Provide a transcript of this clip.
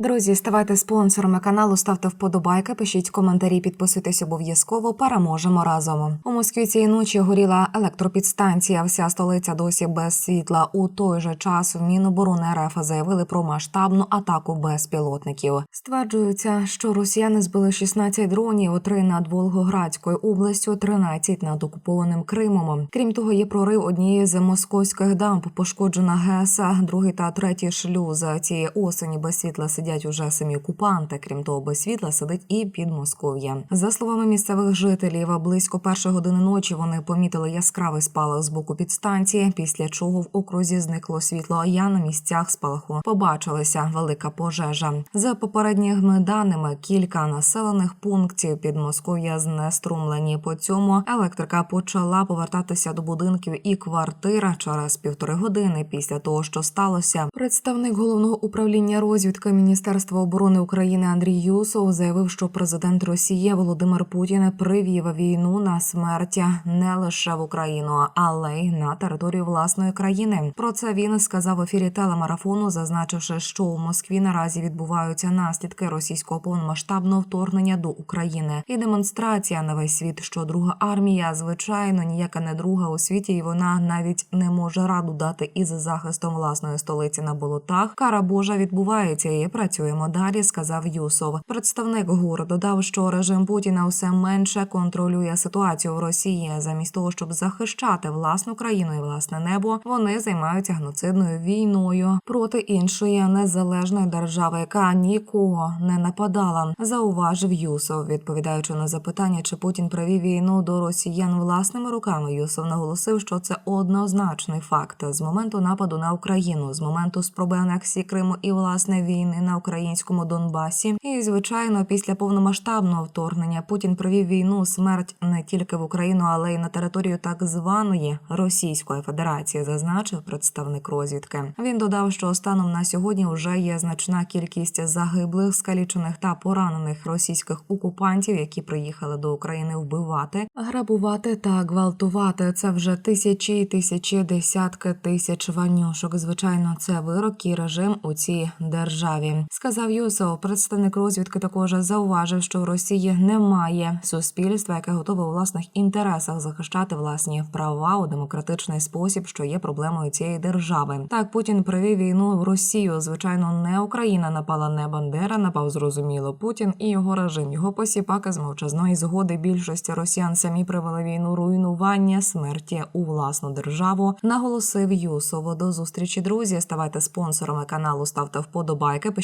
друзі, ставайте спонсорами каналу, ставте вподобайки, пишіть коментарі, підписуйтесь обов'язково. Переможемо разом. У Москві цієї ночі горіла електропідстанція. Вся столиця досі без світла. У той же час в Міноборони РФ заявили про масштабну атаку безпілотників. Стверджується, що росіяни збили 16 дронів, 3 над Волгоградською областю, 13 над окупованим Кримом. Крім того, є прорив однієї з московських дамб, пошкоджена ГЕС, другий та третій шлюз. Цієї осені без світла сидять уже самі окупанти. Крім того, без світла сидить і Підмосков'я. За словами місцевих жителів, близько першої години ночі вони помітили яскравий спалах з боку підстанції, після чого в окрузі зникло світло. А я на місцях спалаху побачилася велика пожежа. За попередніми даними, кілька населених пунктів Підмосков'я знеструмлені. По цьому електрика почала повертатися до будинків і квартир через півтори години після того, що сталося. Представник головного управління розвідки Міністерства оборони України Андрій Юсов заявив, що президент Росії Володимир Путін привів війну на смерть не лише в Україну, але й на територію власної країни. Про це він сказав в ефірі телемарафону, зазначивши, що у Москві наразі відбуваються наслідки російського повномасштабного вторгнення до України і демонстрація на весь світ, що друга армія, звичайно, ніяка не друга у світі, і вона навіть не може раду дати із захистом власної столиці на болотах. Кара Божа відбувається і працюємо далі. Сказав Юсов. Представник ГУР додав, що режим Путіна все менше контролює ситуацію в Росії. Замість того, щоб захищати власну країну і власне небо, вони займаються геноцидною війною проти іншої незалежної держави, яка нікого не нападала. Зауважив Юсов, відповідаючи на запитання, чи Путін привів війну до росіян власними руками. Юсов наголосив, що це однозначний факт з моменту нападу на Україну, з моменту спроби анексії Криму і власне війни на українському Донбасі. І звичайно, після повномасштабного вторгнення Путін привів війну смерть не тільки в Україну, але й на територію так званої Російської Федерації, зазначив представник розвідки. Він додав, що станом на сьогодні вже є значна кількість загиблих, скалічених та поранених російських окупантів, які приїхали до України вбивати, грабувати та гвалтувати. Це вже тисячі і тисячі, десятки тисяч ванюшок. Звичайно, це вирок і режим у цій державі. Сказав Юсов. Представник розвідки також зауважив, що в Росії немає суспільства, яке готове у власних інтересах захищати власні права у демократичний спосіб, що є проблемою цієї держави. Так Путін привів війну в Росію. Звичайно, не Україна напала, не Бандера, напав зрозуміло Путін і його режим. Його посіпаки з мовчазної згоди більшості росіян самі привели війну руйнування смерті у власну державу. Наголосив Юсов. До зустрічі, друзі. Ставайте спонсорами каналу, ставте вподобайки,